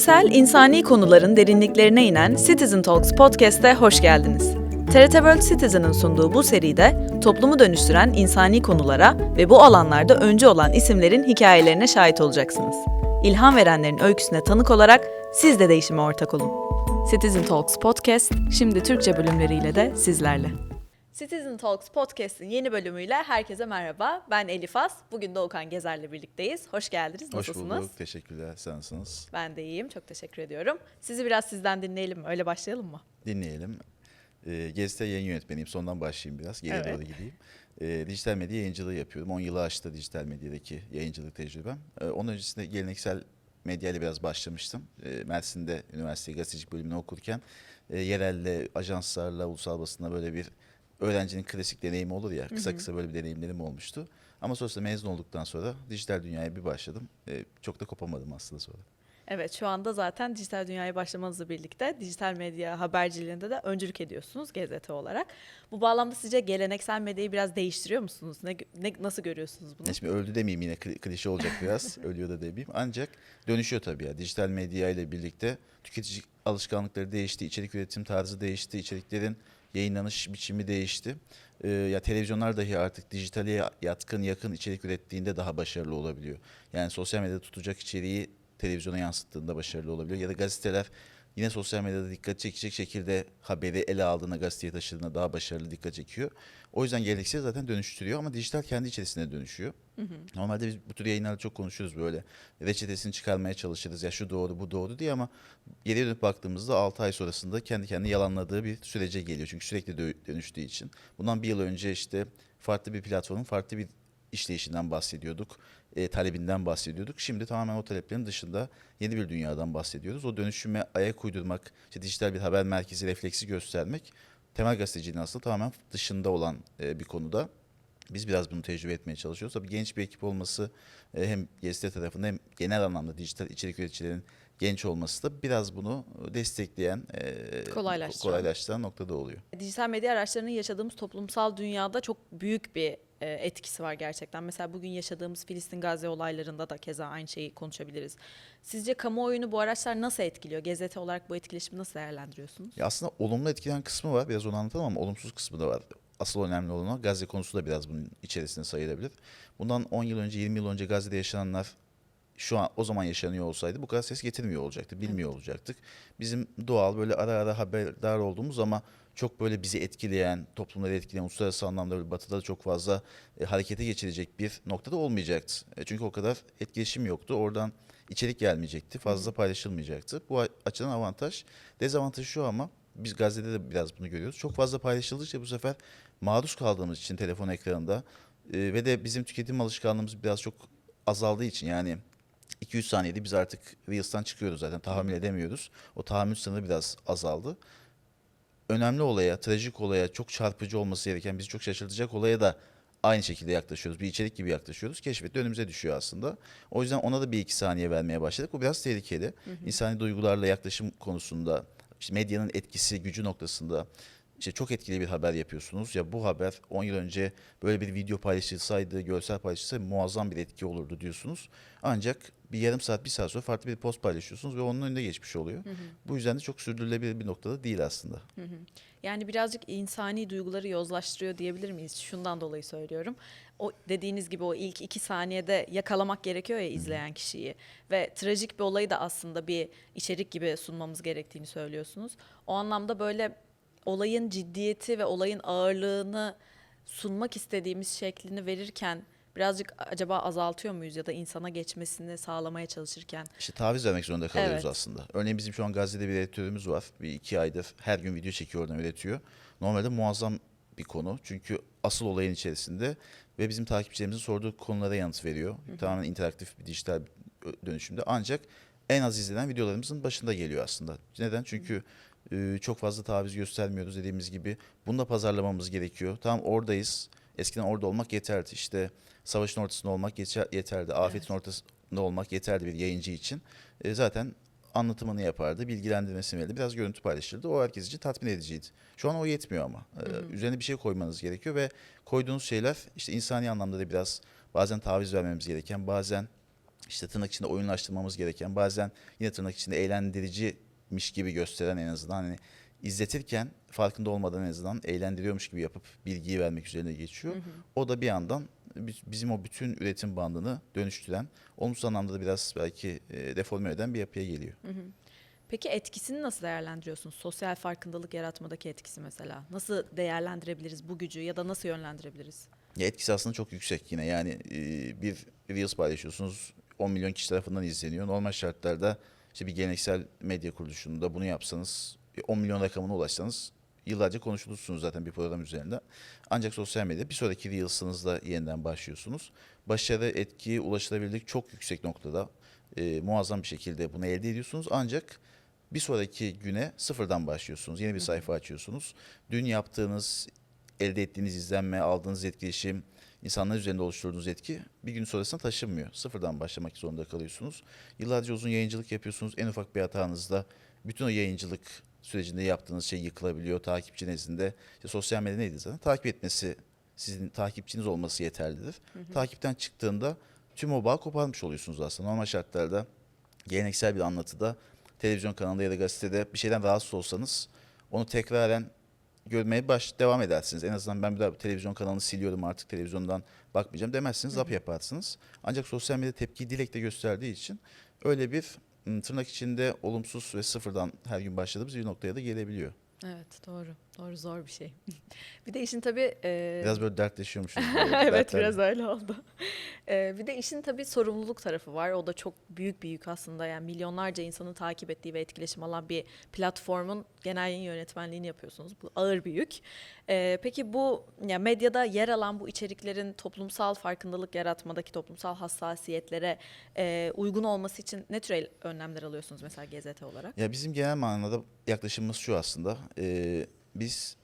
Küresel insani konuların derinliklerine inen Citizen Talks podcast'e hoş geldiniz. TRT World Citizen'ın sunduğu bu seride toplumu dönüştüren insani konulara ve bu alanlarda öncü olan isimlerin hikayelerine şahit olacaksınız. İlham verenlerin öyküsüne tanık olarak siz de değişime ortak olun. Citizen Talks podcast şimdi Türkçe bölümleriyle de sizlerle. Citizen Talks podcast'in yeni bölümüyle herkese merhaba. Ben Elif As. Bugün Doğukan Gezer'le birlikteyiz. Hoş geldiniz. Hoş Nasılsınız? bulduk. Teşekkürler. Sen nasılsınız? Ben de iyiyim. Çok teşekkür ediyorum. Sizi biraz sizden dinleyelim? Öyle başlayalım mı? Dinleyelim. E, Gezite yayın yönetmeniyim. Sondan başlayayım biraz. Geriye Evet. doğru gideyim. E, dijital medya yayıncılığı yapıyorum. 10 yılı aştı dijital medyadaki yayıncılık tecrübem. E, onun öncesinde geleneksel medyayla biraz başlamıştım. E, Mersin'de üniversite gazetecilik bölümünü okurken e, yerelle, ajanslarla, ulusal basında böyle bir öğrencinin klasik deneyimi olur ya. Kısa kısa böyle bir deneyimlerim olmuştu. Ama sonrasında mezun olduktan sonra dijital dünyaya bir başladım. E, çok da kopamadım aslında sonra. Evet şu anda zaten dijital dünyaya başlamanızla birlikte dijital medya haberciliğinde de öncülük ediyorsunuz GZT olarak. Bu bağlamda sizce geleneksel medyayı biraz değiştiriyor musunuz? Ne, ne nasıl görüyorsunuz bunu? Ya Şimdi öldü demeyeyim yine kli- klişe olacak biraz. Ölüyor da demeyeyim. Ancak dönüşüyor tabii ya. Dijital medya ile birlikte tüketici alışkanlıkları değişti. içerik üretim tarzı değişti. içeriklerin yayınlanış biçimi değişti. Ee, ya televizyonlar dahi artık dijitale yatkın yakın içerik ürettiğinde daha başarılı olabiliyor. Yani sosyal medyada tutacak içeriği televizyona yansıttığında başarılı olabiliyor. Ya da gazeteler yine sosyal medyada dikkat çekecek şekilde haberi ele aldığında gazeteye taşıdığında daha başarılı dikkat çekiyor. O yüzden geleneksel zaten dönüştürüyor ama dijital kendi içerisinde dönüşüyor. Normalde biz bu tür yayınlarda çok konuşuruz böyle. Reçetesini çıkarmaya çalışırız. Ya şu doğru bu doğru diye ama geriye dönüp baktığımızda 6 ay sonrasında kendi kendini yalanladığı bir sürece geliyor. Çünkü sürekli dö- dönüştüğü için. Bundan bir yıl önce işte farklı bir platformun farklı bir işleyişinden bahsediyorduk. E, talebinden bahsediyorduk. Şimdi tamamen o taleplerin dışında yeni bir dünyadan bahsediyoruz. O dönüşüme ayak uydurmak, işte dijital bir haber merkezi refleksi göstermek temel gazeteciliğin aslında tamamen dışında olan e, bir konuda. Biz biraz bunu tecrübe etmeye çalışıyoruz. Tabii genç bir ekip olması e, hem GST tarafında hem genel anlamda dijital içerik üreticilerin genç olması da biraz bunu destekleyen, e, Kolaylaştıran. kolaylaştıran noktada oluyor. Dijital medya araçlarının yaşadığımız toplumsal dünyada çok büyük bir etkisi var gerçekten. Mesela bugün yaşadığımız Filistin Gazze olaylarında da keza aynı şeyi konuşabiliriz. Sizce kamuoyunu bu araçlar nasıl etkiliyor? GZT olarak bu etkileşimi nasıl değerlendiriyorsunuz? Ya aslında olumlu etkileyen kısmı var. Biraz onu anlatalım ama olumsuz kısmı da var. Asıl önemli olan o. Gazze konusu da biraz bunun içerisinde sayılabilir. Bundan 10 yıl önce, 20 yıl önce Gazze'de yaşananlar şu an o zaman yaşanıyor olsaydı bu kadar ses getirmiyor olacaktı, bilmiyor olacaktık. Bizim doğal böyle ara ara haberdar olduğumuz ama çok böyle bizi etkileyen, toplumları etkileyen, uluslararası anlamda batıda da çok fazla e, harekete geçirecek bir noktada olmayacaktı. E, çünkü o kadar etkileşim yoktu. Oradan içerik gelmeyecekti, fazla paylaşılmayacaktı. Bu açıdan avantaj. Dezavantajı şu ama biz Gazze'de de biraz bunu görüyoruz. Çok fazla paylaşıldıkça bu sefer maruz kaldığımız için telefon ekranında e, ve de bizim tüketim alışkanlığımız biraz çok azaldığı için yani 2-3 saniyede biz artık Reels'tan çıkıyoruz zaten tahammül edemiyoruz. O tahammül sınırı biraz azaldı. Önemli olaya, trajik olaya, çok çarpıcı olması gereken, bizi çok şaşırtacak olaya da aynı şekilde yaklaşıyoruz. Bir içerik gibi yaklaşıyoruz. Keşfette önümüze düşüyor aslında. O yüzden ona da bir iki saniye vermeye başladık. Bu biraz tehlikeli. İnsani duygularla yaklaşım konusunda, işte medyanın etkisi, gücü noktasında işte çok etkili bir haber yapıyorsunuz. Ya bu haber 10 yıl önce böyle bir video paylaşılsaydı, görsel paylaşılsaydı muazzam bir etki olurdu diyorsunuz. Ancak bir yarım saat, bir saat sonra farklı bir post paylaşıyorsunuz ve onun önünde geçmiş oluyor. Bu yüzden de çok sürdürülebilir bir noktada değil aslında. Yani birazcık insani duyguları yozlaştırıyor diyebilir miyiz? Şundan dolayı söylüyorum. O dediğiniz gibi o ilk iki saniyede yakalamak gerekiyor ya izleyen kişiyi. Ve trajik bir olayı da aslında bir içerik gibi sunmamız gerektiğini söylüyorsunuz. O anlamda böyle olayın ciddiyeti ve olayın ağırlığını sunmak istediğimiz şeklini verirken birazcık acaba azaltıyor muyuz ya da insana geçmesini sağlamaya çalışırken? İşte taviz vermek zorunda kalıyoruz Evet. aslında. Örneğin bizim şu an Gazze'de bir editörümüz var. Bir iki aydır her gün video çekiyor oradan üretiyor. Normalde muazzam bir konu. Çünkü asıl olayın içerisinde ve bizim takipçilerimizin sorduğu konulara yanıt veriyor. Tamamen interaktif bir dijital dönüşümde. Ancak en az izlenen videolarımızın başında geliyor aslında. Neden? Çünkü e, çok fazla taviz göstermiyoruz dediğimiz gibi. Bunu da pazarlamamız gerekiyor. Tamam oradayız. Eskiden orada olmak yeterdi. İşte savaşın ortasında olmak yeterdi. Afetin ortasında olmak yeterdi bir yayıncı için. E, zaten anlatımını yapardı, bilgilendirmesini verirdi. Biraz görüntü paylaşırdı. O herkes için tatmin ediciydi. Şu an o yetmiyor ama. E, üzerine bir şey koymanız gerekiyor ve koyduğunuz şeyler işte insani anlamda da biraz bazen taviz vermemiz gereken, bazen işte tırnak içinde oyunlaştırmamız gereken bazen yine tırnak içinde eğlendiricimiş gibi gösteren en azından hani izletirken farkında olmadan en azından eğlendiriyormuş gibi yapıp bilgiyi vermek üzerine geçiyor. O da bir yandan bizim o bütün üretim bandını dönüştüren, olumsuz anlamda da biraz belki e, deforme eden bir yapıya geliyor. Peki etkisini nasıl değerlendiriyorsunuz? Sosyal farkındalık yaratmadaki etkisi mesela. Nasıl değerlendirebiliriz bu gücü ya da nasıl yönlendirebiliriz? Ya etkisi aslında çok yüksek yine yani e, bir Reels paylaşıyorsunuz 10 milyon kişi tarafından izleniyor. Normal şartlarda işte bir geleneksel medya kuruluşunda bunu yapsanız e, 10 milyon rakamına ulaşsanız yıllarca konuşulursunuz zaten bir program üzerinde. Ancak sosyal medya bir sonraki Reels'ınızda yeniden başlıyorsunuz. Başarı, etki, ulaşılabilirlik çok yüksek noktada. E, muazzam bir şekilde bunu elde ediyorsunuz. Ancak bir sonraki güne sıfırdan başlıyorsunuz. Yeni bir sayfa açıyorsunuz. Dün yaptığınız elde ettiğiniz izlenme, aldığınız etkileşim, insanlar üzerinde oluşturduğunuz etki bir gün sonrasına taşınmıyor. Sıfırdan başlamak zorunda kalıyorsunuz. Yıllarca uzun yayıncılık yapıyorsunuz. En ufak bir hatanızda bütün o yayıncılık sürecinde yaptığınız şey yıkılabiliyor. Takipçi nezdinde işte sosyal medya neydi zaten? Takip etmesi, sizin takipçiniz olması yeterlidir. Takipten çıktığında tüm o bağı koparmış oluyorsunuz aslında. Normal şartlarda geleneksel bir anlatıda televizyon kanalında ya da gazetede bir şeyden rahatsız olsanız onu tekraren görmeye baş devam edersiniz. En azından ben bir daha televizyon kanalını siliyorum artık televizyondan bakmayacağım demezsiniz. Zap yaparsınız. Ancak sosyal medya tepkiyi dilekte gösterdiği için öyle bir tırnak içinde olumsuz ve sıfırdan her gün başladığımız bir noktaya da gelebiliyor. Evet doğru. Doğru zor bir şey. bir de işin tabii... e, Biraz böyle dertleşiyormuşuz. böyle evet dertler- biraz öyle oldu. Ee, bir de işin tabii sorumluluk tarafı var. O da çok büyük bir yük aslında. Yani milyonlarca insanın takip ettiği ve etkileşim alan bir platformun genel yayın yönetmenliğini yapıyorsunuz. Bu ağır bir yük. Ee, peki bu ya medyada yer alan bu içeriklerin toplumsal farkındalık yaratmadaki toplumsal hassasiyetlere e, uygun olması için ne tür önlemler alıyorsunuz mesela GZT olarak? Ya bizim genel manada yaklaşımımız şu aslında. Ee, biz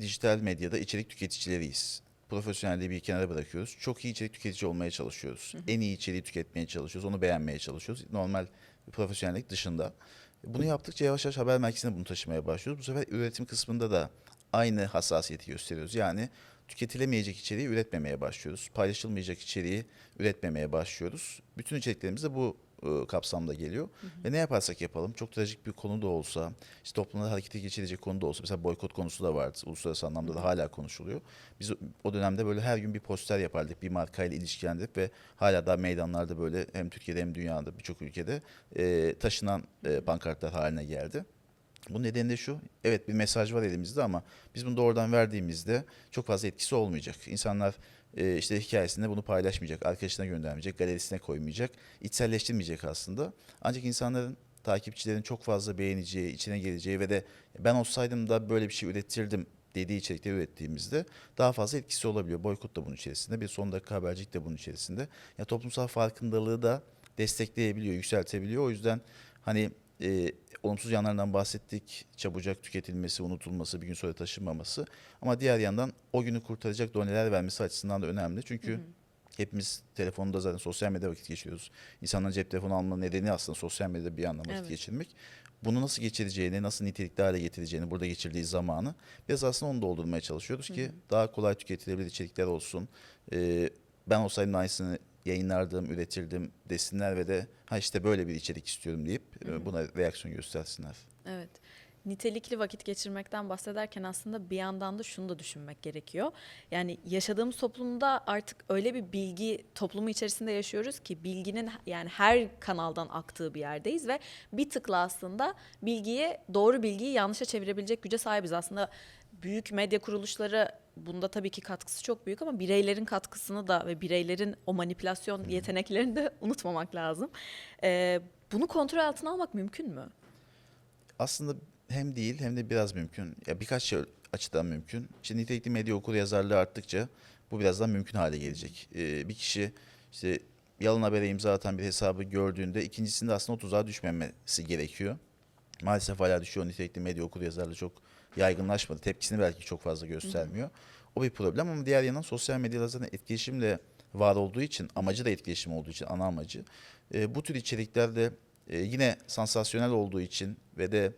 dijital medyada içerik tüketicileriyiz. Profesyonelliği bir kenara bırakıyoruz. Çok iyi içerik tüketici olmaya çalışıyoruz. En iyi içeriği tüketmeye çalışıyoruz. Onu beğenmeye çalışıyoruz. Normal profesyonellik dışında. Bunu yaptıkça yavaş yavaş haber merkezine bunu taşımaya başlıyoruz. Bu sefer üretim kısmında da aynı hassasiyeti gösteriyoruz. Yani tüketilemeyecek içeriği üretmemeye başlıyoruz. Paylaşılmayacak içeriği üretmemeye başlıyoruz. Bütün içeriklerimiz de bu e, kapsamda geliyor. Ve ne yaparsak yapalım çok trajik bir konu da olsa, işte toplumda harekete geçirecek konu da olsa, mesela boykot konusu da vardı. Uluslararası anlamda da hala konuşuluyor. Biz o- dönemde böyle her gün bir poster yapardık, bir markayla ilişkilendirip ve hala da meydanlarda böyle hem Türkiye'de hem dünyada birçok ülkede e, taşınan e, pankartlar haline geldi. Bunun nedeni de şu, evet bir mesaj var elimizde ama biz bunu doğrudan verdiğimizde çok fazla etkisi olmayacak. İnsanlar e, işte hikayesinde bunu paylaşmayacak, arkadaşına göndermeyecek, galerisine koymayacak, içselleştirmeyecek aslında. Ancak insanların, takipçilerin çok fazla beğeneceği, içine geleceği ve de ben olsaydım da böyle bir şey üretirdim dediği içerikleri ürettiğimizde daha fazla etkisi olabiliyor. Boykot da bunun içerisinde, bir son dakika habercilik de bunun içerisinde. Ya toplumsal farkındalığı da destekleyebiliyor, yükseltebiliyor. O yüzden hani e, olumsuz yanlarından bahsettik. Çabucak tüketilmesi, unutulması, bir gün sonra taşınmaması. Ama diğer yandan o günü kurtaracak doneler vermesi açısından da önemli. Çünkü hepimiz telefonda zaten sosyal medyada vakit geçiriyoruz. İnsanların cep telefonu alma nedeni aslında sosyal medyada bir vakit Evet. geçirmek. Bunu nasıl geçireceğini, nasıl nitelikli hale getireceğini, burada geçirdiği zamanı biraz aslında onu doldurmaya çalışıyoruz ki daha kolay tüketilebilir içerikler olsun. Ee, ben olsaydım aynısını yayınlardım, üretirdim desinler ve de ha işte böyle bir içerik istiyorum deyip e, buna reaksiyon göstersinler. Evet. Nitelikli vakit geçirmekten bahsederken aslında bir yandan da şunu da düşünmek gerekiyor. Yani yaşadığımız toplumda artık öyle bir bilgi toplumu içerisinde yaşıyoruz ki bilginin yani her kanaldan aktığı bir yerdeyiz ve bir tıkla aslında bilgiyi doğru bilgiyi yanlışa çevirebilecek güce sahibiz. Aslında büyük medya kuruluşları bunda tabii ki katkısı çok büyük ama bireylerin katkısını da ve bireylerin o manipülasyon yeteneklerini de unutmamak lazım. Ee, bunu kontrol altına almak mümkün mü? Aslında hem değil hem de biraz mümkün. Ya birkaç şey açıdan mümkün. İşte nitelikli medya okur yazarlığı arttıkça bu biraz daha mümkün hale gelecek. Ee, bir kişi işte yalan habere imza atan bir hesabı gördüğünde ikincisinde aslında o tuzağa düşmemesi gerekiyor. Maalesef hala düşüyor. Nitelikli medya okur yazarlığı çok yaygınlaşmadı. Tepkisini belki çok fazla göstermiyor. O bir problem ama diğer yandan sosyal medyada zaten etkileşimle var olduğu için, amacı da etkileşim olduğu için, ana amacı. e, bu tür içeriklerde e, yine sansasyonel olduğu için ve de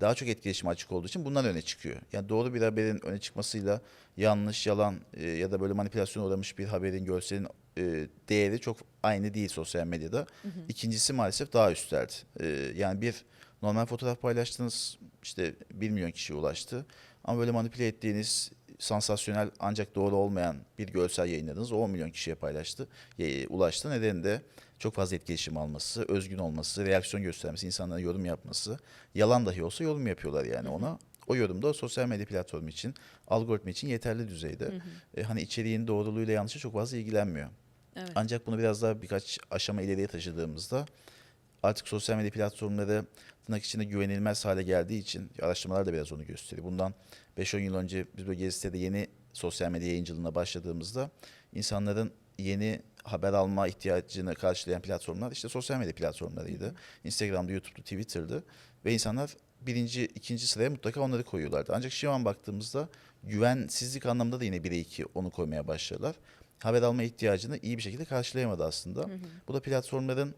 daha çok etkileşim açık olduğu için bundan öne çıkıyor. Yani doğru bir haberin öne çıkmasıyla yanlış, yalan e, ya da böyle manipülasyon uğramış bir haberin, görselin e, değeri çok aynı değil sosyal medyada. İkincisi maalesef daha üsteldi. E, yani bir normal fotoğraf paylaştınız işte 1 milyon kişiye ulaştı. Ama böyle manipüle ettiğiniz sansasyonel ancak doğru olmayan bir görsel yayınladınız. O 10 milyon kişiye paylaştı, ulaştı. Nedeni de çok fazla etkileşim alması, özgün olması, reaksiyon göstermesi, insanlara yorum yapması. Yalan dahi olsa yorum yapıyorlar yani ona. O yorum da sosyal medya platformu için, algoritma için yeterli düzeyde. E, hani içeriğin doğruluğuyla yanlışı çok fazla ilgilenmiyor. Evet. Ancak bunu biraz daha birkaç aşama ileriye taşıdığımızda artık sosyal medya platformları tırnak içinde güvenilmez hale geldiği için araştırmalar da biraz onu gösteriyor. Bundan 5-10 yıl önce biz böyle Gezite'de yeni sosyal medya yayıncılığına başladığımızda insanların yeni haber alma ihtiyacını karşılayan platformlar işte sosyal medya platformlarıydı. Instagram'da, YouTube'da, Twitter'dı ve insanlar birinci, ikinci sıraya mutlaka onları koyuyorlardı. Ancak şu an baktığımızda güvensizlik anlamda da yine 1'e 2 onu koymaya başladılar. Haber alma ihtiyacını iyi bir şekilde karşılayamadı aslında. Bu da platformların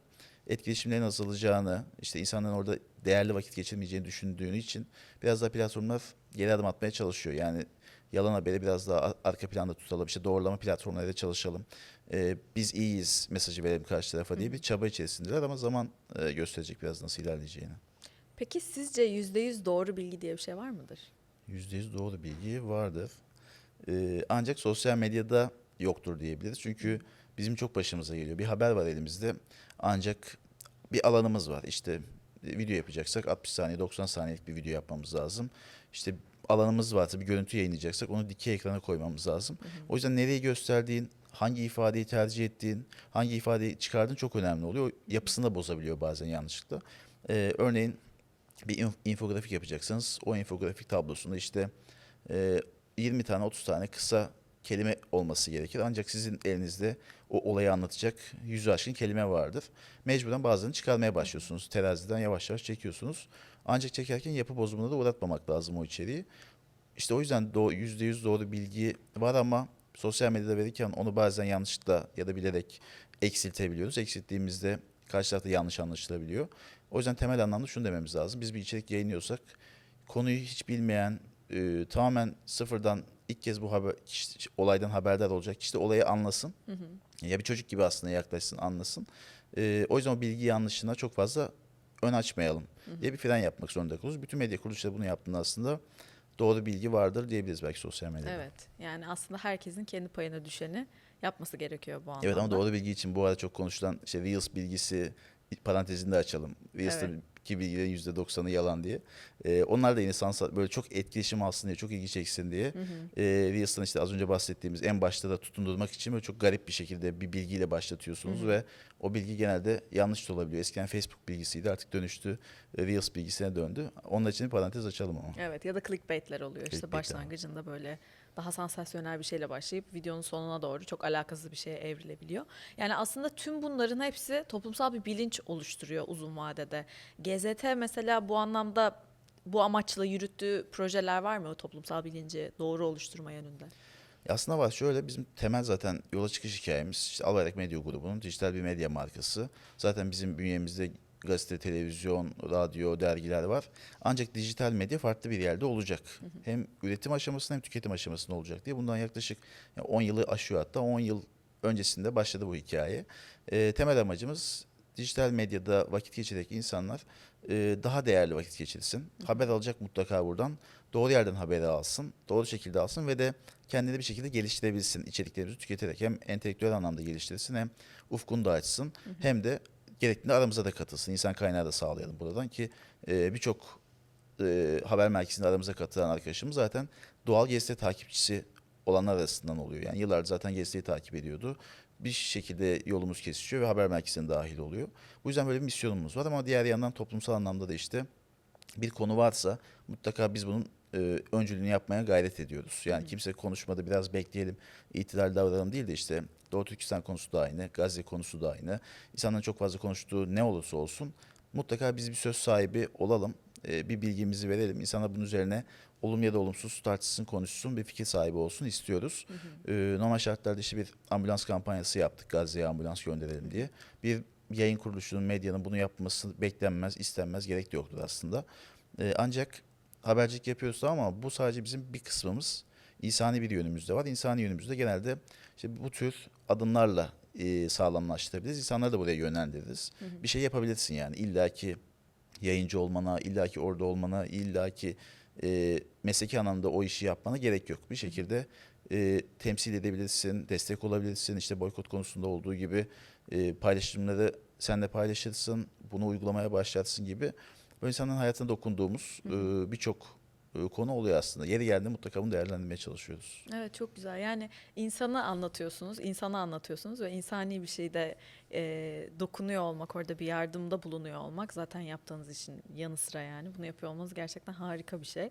etkileşimlerin azalacağını, işte insanların orada değerli vakit geçirmeyeceğini düşündüğünü için biraz daha platformlar geri adım atmaya çalışıyor. Yani yalan haberi biraz daha ar- arka planda tutalım, işte doğrulama platformlarıyla çalışalım. Ee, biz iyiyiz mesajı verelim karşı tarafa diye bir çaba içerisindeler ama zaman e, gösterecek biraz nasıl ilerleyeceğini. Peki sizce %100 doğru bilgi diye bir şey var mıdır? %100 doğru bilgi vardır. Ee, ancak sosyal medyada yoktur diyebiliriz. Çünkü bizim çok başımıza geliyor. Bir haber var elimizde ancak bir alanımız var. İşte e, video yapacaksak 60 saniye 90 saniyelik bir video yapmamız lazım. İşte alanımız varsa bir görüntü yayınlayacaksak onu dikey ekrana koymamız lazım. O yüzden nereyi gösterdiğin, hangi ifadeyi tercih ettiğin, hangi ifadeyi çıkardığın çok önemli oluyor. O yapısını da bozabiliyor bazen yanlışlıkla. Ee, örneğin bir inf- infografik yapacaksanız o infografik tablosunda işte e, 20 tane 30 tane kısa kelime olması gerekir. Ancak sizin elinizde o olayı anlatacak yüzü aşkın kelime vardır. Mecburen bazılarını çıkarmaya başlıyorsunuz. Teraziden yavaş yavaş çekiyorsunuz. Ancak çekerken yapı bozumuna da uğratmamak lazım o içeriği. İşte o yüzden doğ- %100 doğru bilgi var ama sosyal medyada verirken onu bazen yanlışlıkla ya da bilerek eksiltebiliyoruz. Eksilttiğimizde karşı tarafta yanlış anlaşılabiliyor. O yüzden temel anlamda şunu dememiz lazım. Biz bir içerik yayınlıyorsak konuyu hiç bilmeyen, e, tamamen sıfırdan ilk kez bu haber, kişi- olaydan haberdar olacak kişi de olayı anlasın. Ya bir çocuk gibi aslında yaklaşsın, anlasın. E, o yüzden o bilgi yanlışına çok fazla ön açmayalım diye bir fren yapmak zorunda kalıyoruz. Bütün medya kuruluşları bunu yaptığında aslında doğru bilgi vardır diyebiliriz belki sosyal medyada. Evet. Yani aslında herkesin kendi payına düşeni yapması gerekiyor bu anlamda. Evet ama doğru bilgi için bu arada çok konuşulan işte Reels bilgisi parantezinde açalım. Reels'te Evet. Ki bilgilerin %90'ı yalan diye. Ee, onlar da yine sansa böyle çok etkileşim alsın diye, çok ilgi çeksin diye. E, Reels'tan işte az önce bahsettiğimiz en başta da tutundurmak için böyle çok garip bir şekilde bir bilgiyle başlatıyorsunuz ve o bilgi genelde yanlış da olabiliyor. Eskiden Facebook bilgisiydi artık dönüştü e, Reels bilgisine döndü. Onun için bir parantez açalım ama. Evet ya da clickbaitler oluyor işte Clickbaitler var. başlangıcında böyle daha sansasyonel bir şeyle başlayıp videonun sonuna doğru çok alakasız bir şeye evrilebiliyor. Yani aslında tüm bunların hepsi toplumsal bir bilinç oluşturuyor uzun vadede. GZT mesela bu anlamda bu amaçla yürüttüğü projeler var mı o toplumsal bilinci doğru oluşturma yönünde? Ya Aslında var şöyle bizim temel zaten yola çıkış hikayemiz işte Albayrak Medya Grubu'nun dijital bir medya markası. Zaten bizim bünyemizde gazete, televizyon, radyo, dergiler var. Ancak dijital medya farklı bir yerde olacak. Hem üretim aşamasında hem tüketim aşamasında olacak diye. Bundan yaklaşık ya 10 yılı aşıyor hatta 10 yıl öncesinde başladı bu hikaye. Ee, temel amacımız dijital medyada vakit geçirecek insanlar e, daha değerli vakit geçirsin. Haber alacak mutlaka buradan. Doğru yerden haberi alsın. Doğru şekilde alsın ve de kendini bir şekilde geliştirebilsin içeriklerimizi tüketerek. Hem entelektüel anlamda geliştirsin hem ufkunu da açsın. Hem de gerektiğinde aramıza da katılsın. İnsan kaynağı da sağlayalım buradan ki e, birçok e, haber merkezinde aramıza katılan arkadaşımız zaten doğal GST takipçisi olanlar arasından oluyor. Yani yıllardır zaten GST'yi takip ediyordu. Bir şekilde yolumuz kesişiyor ve haber merkezine dahil oluyor. Bu yüzden böyle bir misyonumuz var ama diğer yandan toplumsal anlamda da işte bir konu varsa mutlaka biz bunun e, öncülüğünü yapmaya gayret ediyoruz. Yani kimse konuşmadı biraz bekleyelim, itidal davranalım değil de işte Doğu Türkistan konusu da aynı, Gazze konusu da aynı. İnsanların çok fazla konuştuğu ne olursa olsun mutlaka biz bir söz sahibi olalım, e, bir bilgimizi verelim. İnsanlar bunun üzerine olumlu ya da olumsuz tartışsın, konuşsun, bir fikir sahibi olsun istiyoruz. E, normal şartlarda işte bir ambulans kampanyası yaptık, Gazze'ye ambulans gönderelim diye. Bir yayın kuruluşunun, medyanın bunu yapması beklenmez, istenmez, gerek de yoktur aslında. E, ancak habercilik yapıyoruz ama bu sadece bizim bir kısmımız. İnsani bir yönümüz de var. İnsani yönümüzde genelde işte bu tür adımlarla e, sağlamlaştırabiliriz. İnsanları da buraya yönlendiririz. Bir şey yapabilirsin yani. İlla ki yayıncı olmana, illa ki orada olmana, illa ki e, mesleki anlamda o işi yapmana gerek yok. Bir şekilde e, temsil edebilirsin, destek olabilirsin. İşte boykot konusunda olduğu gibi e, paylaşımları sen de paylaşırsın, bunu uygulamaya başlarsın gibi. Böyle insanların hayatına dokunduğumuz e, birçok e, konu oluyor aslında. Yeri geldiğinde mutlaka bunu değerlendirmeye çalışıyoruz. Evet çok güzel. Yani insanı anlatıyorsunuz, insanı anlatıyorsunuz ve insani bir şeyde e, dokunuyor olmak, orada bir yardımda bulunuyor olmak zaten yaptığınız işin yanı sıra yani bunu yapıyor olmanız gerçekten harika bir şey.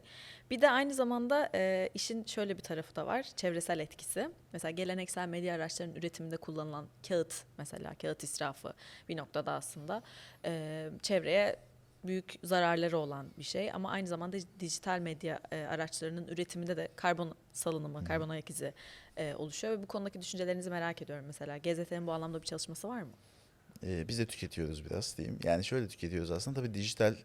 Bir de aynı zamanda e, işin şöyle bir tarafı da var, çevresel etkisi. Mesela geleneksel medya araçlarının üretiminde kullanılan kağıt mesela kağıt israfı bir noktada aslında e, çevreye büyük zararları olan bir şey ama aynı zamanda dijital medya e, araçlarının üretiminde de karbon salınımı, karbon ayak izi e, oluşuyor ve bu konudaki düşüncelerinizi merak ediyorum mesela. GZT'nin bu anlamda bir çalışması var mı? Ee, biz de tüketiyoruz biraz diyeyim. Yani şöyle tüketiyoruz aslında. Tabii dijital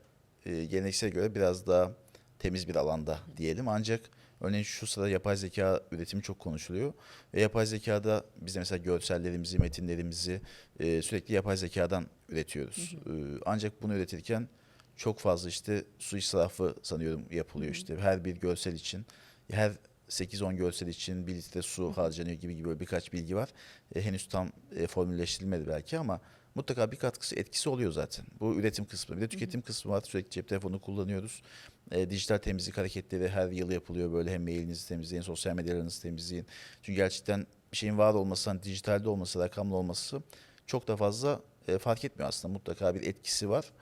e, geleneksele göre biraz daha temiz bir alanda diyelim. Ancak örneğin şu sırada yapay zeka üretimi çok konuşuluyor. Ve yapay zekada biz de mesela görsellerimizi, metinlerimizi e, sürekli yapay zekadan üretiyoruz. Ee, ancak bunu üretirken çok fazla işte su israfı sanıyorum yapılıyor işte. Her bir görsel için, her 8-10 görsel için bir litre su harcanıyor gibi gibi birkaç bilgi var. E, henüz tam e, formülleştirilmedi belki ama mutlaka bir katkısı etkisi oluyor zaten. Bu üretim kısmı. Bir de tüketim kısmı var. Sürekli cep telefonu kullanıyoruz. E, dijital temizlik hareketleri her yıl yapılıyor. Böyle hem mailinizi temizleyin, sosyal medyalarınızı temizleyin. Çünkü gerçekten bir şeyin var olması, hani dijitalde olması, rakamlı olması çok da fazla e, fark etmiyor aslında. Mutlaka bir etkisi var.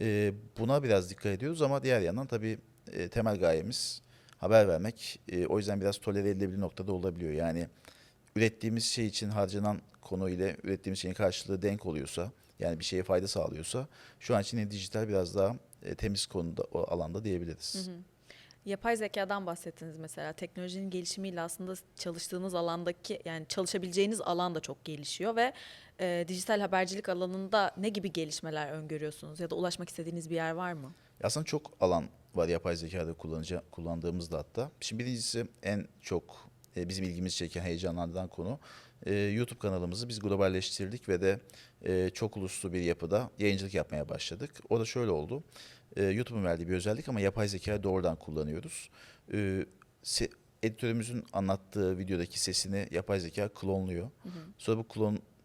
E, buna biraz dikkat ediyoruz ama diğer yandan tabii e, temel gayemiz haber vermek. E, o yüzden biraz tolere edilebilir noktada olabiliyor. Yani ürettiğimiz şey için harcanan konu ile ürettiğimiz şeyin karşılığı denk oluyorsa, yani bir şeye fayda sağlıyorsa, şu an için dijital biraz daha e, temiz konuda o alanda diyebiliriz. Yapay zekadan bahsettiniz mesela. Teknolojinin gelişimiyle aslında çalıştığınız alandaki yani çalışabileceğiniz alan da çok gelişiyor ve e, dijital habercilik alanında ne gibi gelişmeler öngörüyorsunuz ya da ulaşmak istediğiniz bir yer var mı? Aslında çok alan var yapay zekada kullanıcı, kullandığımızda hatta. Şimdi birincisi en çok e, bizim ilgimizi çeken, heyecanlandıran konu e, YouTube kanalımızı biz globalleştirdik ve de e, çok uluslu bir yapıda yayıncılık yapmaya başladık. O da şöyle oldu. E, YouTube'un verdiği bir özellik ama yapay zekayı doğrudan kullanıyoruz. E, editörümüzün anlattığı videodaki sesini yapay zeka klonluyor. Sonra bu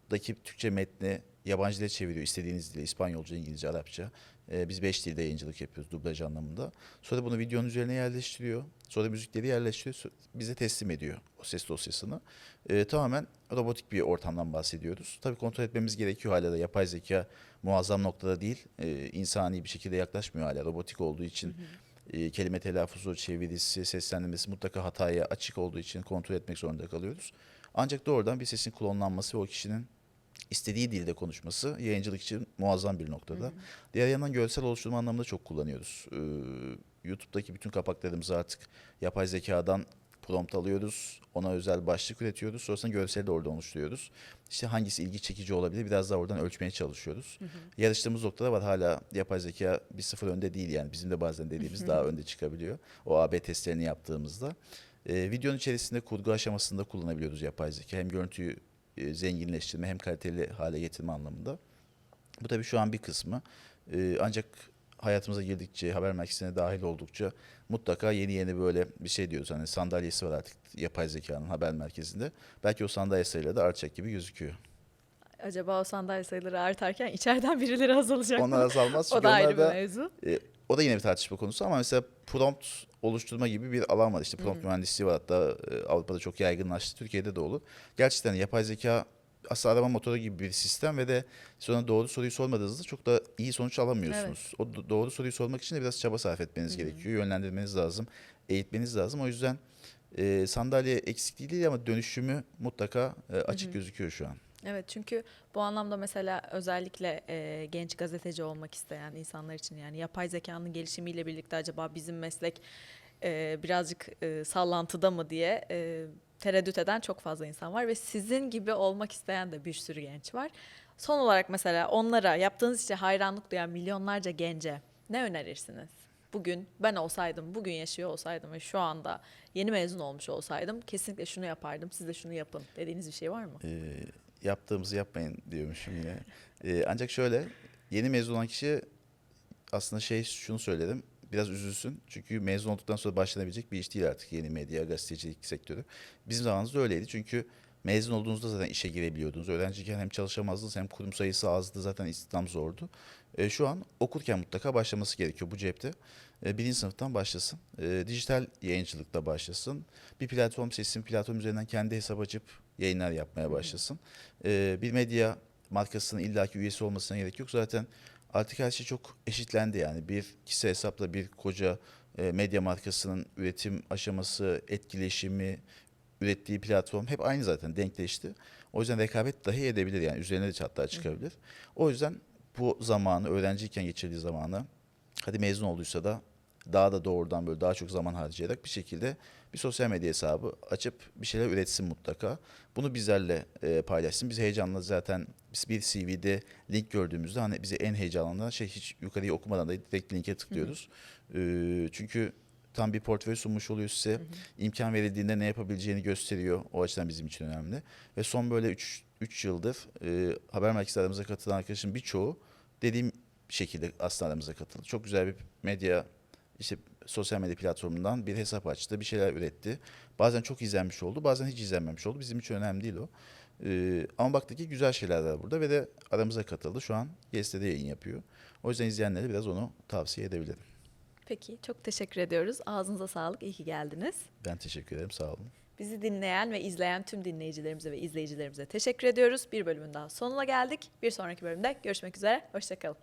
klondaki Türkçe metni yabancı dile çeviriyor. İstediğiniz dile, İspanyolca, İngilizce, Arapça. Ee, biz beş dilde yayıncılık yapıyoruz dublaj anlamında. Sonra bunu videonun üzerine yerleştiriyor. Sonra müzikleri yerleştiriyor. Bize teslim ediyor o ses dosyasını. Ee, tamamen robotik bir ortamdan bahsediyoruz. Tabii kontrol etmemiz gerekiyor hala da yapay zeka muazzam noktada değil. Ee, insani bir şekilde yaklaşmıyor hala robotik olduğu için. e, kelime telaffuzu, çevirisi, seslendirmesi mutlaka hataya açık olduğu için kontrol etmek zorunda kalıyoruz. Ancak doğrudan bir sesin klonlanması ve o kişinin istediği dilde konuşması yayıncılık için muazzam bir noktada. Diğer yandan görsel oluşturma anlamında çok kullanıyoruz. Ee, YouTube'daki bütün kapaklarımızı artık yapay zekadan prompt alıyoruz. Ona özel başlık üretiyoruz. Sonrasında görseli de oradan oluşturuyoruz. İşte hangisi ilgi çekici olabilir biraz daha oradan ölçmeye çalışıyoruz. Yarıştığımız noktada var hala yapay zeka bir sıfır önde değil yani. Bizim de bazen dediğimiz daha önde çıkabiliyor. O AB testlerini yaptığımızda. Ee, videonun içerisinde kurgu aşamasında kullanabiliyoruz yapay zeka. Hem görüntüyü e, zenginleştirme hem kaliteli hale getirme anlamında. Bu tabii şu an bir kısmı. Ee, ancak hayatımıza girdikçe, haber merkezine dahil oldukça mutlaka yeni yeni böyle bir şey diyoruz. Hani sandalyesi var artık yapay zekanın haber merkezinde. Belki o sandalye sayıları da artacak gibi gözüküyor. Acaba o sandalye sayıları artarken içeriden birileri azalacak Onlar mı? azalmaz O çünkü da ayrı bir mevzu. e, o da yine bir tartışma konusu ama mesela prompt oluşturma gibi bir alan var. İşte prompt mühendisliği var hatta e, Avrupa'da çok yaygınlaştı. Türkiye'de de olur. Gerçekten yapay zeka aslında arama motoru gibi bir sistem ve de sonra doğru soruyu sormadığınızda çok da iyi sonuç alamıyorsunuz. O do- doğru soruyu sormak için de biraz çaba sarf etmeniz gerekiyor. Yönlendirmeniz lazım, eğitmeniz lazım. O yüzden e, sandalye eksikliği değil ama dönüşümü mutlaka e, açık gözüküyor şu an. Evet çünkü bu anlamda mesela özellikle e, genç gazeteci olmak isteyen insanlar için yani yapay zekanın gelişimiyle birlikte acaba bizim meslek e, birazcık e, sallantıda mı diye e, tereddüt eden çok fazla insan var ve sizin gibi olmak isteyen de bir sürü genç var. Son olarak mesela onlara yaptığınız işe hayranlık duyan milyonlarca gence ne önerirsiniz? Bugün ben olsaydım, bugün yaşıyor olsaydım ve şu anda yeni mezun olmuş olsaydım kesinlikle şunu yapardım, siz de şunu yapın dediğiniz bir şey var mı? Ee, yaptığımızı yapmayın diyormuşum yine. Ee, ancak şöyle yeni mezun olan kişi aslında şey şunu söylerim. Biraz üzülsün. Çünkü mezun olduktan sonra başlanabilecek bir iş değil artık yeni medya, gazetecilik sektörü. Bizim zamanımızda öyleydi. Çünkü mezun olduğunuzda zaten işe girebiliyordunuz. Öğrenciyken hem çalışamazdınız hem kurum sayısı azdı. Zaten istihdam zordu. Ee, şu an okurken mutlaka başlaması gerekiyor bu cepte. Ee, birinci sınıftan başlasın. Ee, dijital yayıncılıkta başlasın. Bir platform seçsin. Platform üzerinden kendi hesap açıp yayınlar yapmaya başlasın. Ee, bir medya markasının illaki üyesi olmasına gerek yok. Zaten artık her şey çok eşitlendi yani. Bir kişisel hesapla bir koca e, medya markasının üretim aşaması, etkileşimi, ürettiği platform hep aynı zaten denkleşti. O yüzden rekabet dahi edebilir yani üzerine de hatta çıkabilir. O yüzden bu zamanı öğrenciyken geçirdiği zamanı hadi mezun olduysa da daha da doğrudan böyle daha çok zaman harcayarak bir şekilde bir sosyal medya hesabı açıp bir şeyler üretsin mutlaka. Bunu bizlerle e, paylaşsın. Biz heyecanla zaten biz bir CV'de link gördüğümüzde hani bizi en heyecanlandıran şey hiç yukarıyı okumadan da direkt linke tıklıyoruz. E, çünkü tam bir portföy sunmuş oluyor size. İmkan verildiğinde ne yapabileceğini gösteriyor. O açıdan bizim için önemli. Ve son böyle 3 yıldır e, haber merkezi aramıza katılan arkadaşın birçoğu dediğim şekilde aslında aramıza katıldı. Çok güzel bir medya işte sosyal medya platformundan bir hesap açtı, bir şeyler üretti. Bazen çok izlenmiş oldu, bazen hiç izlenmemiş oldu. Bizim için önemli değil o. Ee, ama baktık ki güzel şeyler var burada ve de aramıza katıldı. Şu an YST'de yayın yapıyor. O yüzden izleyenlere biraz onu tavsiye edebilirim. Peki çok teşekkür ediyoruz. Ağzınıza sağlık. İyi ki geldiniz. Ben teşekkür ederim, sağ olun. Bizi dinleyen ve izleyen tüm dinleyicilerimize ve izleyicilerimize teşekkür ediyoruz. Bir bölümün daha sonuna geldik. Bir sonraki bölümde görüşmek üzere. Hoşçakalın.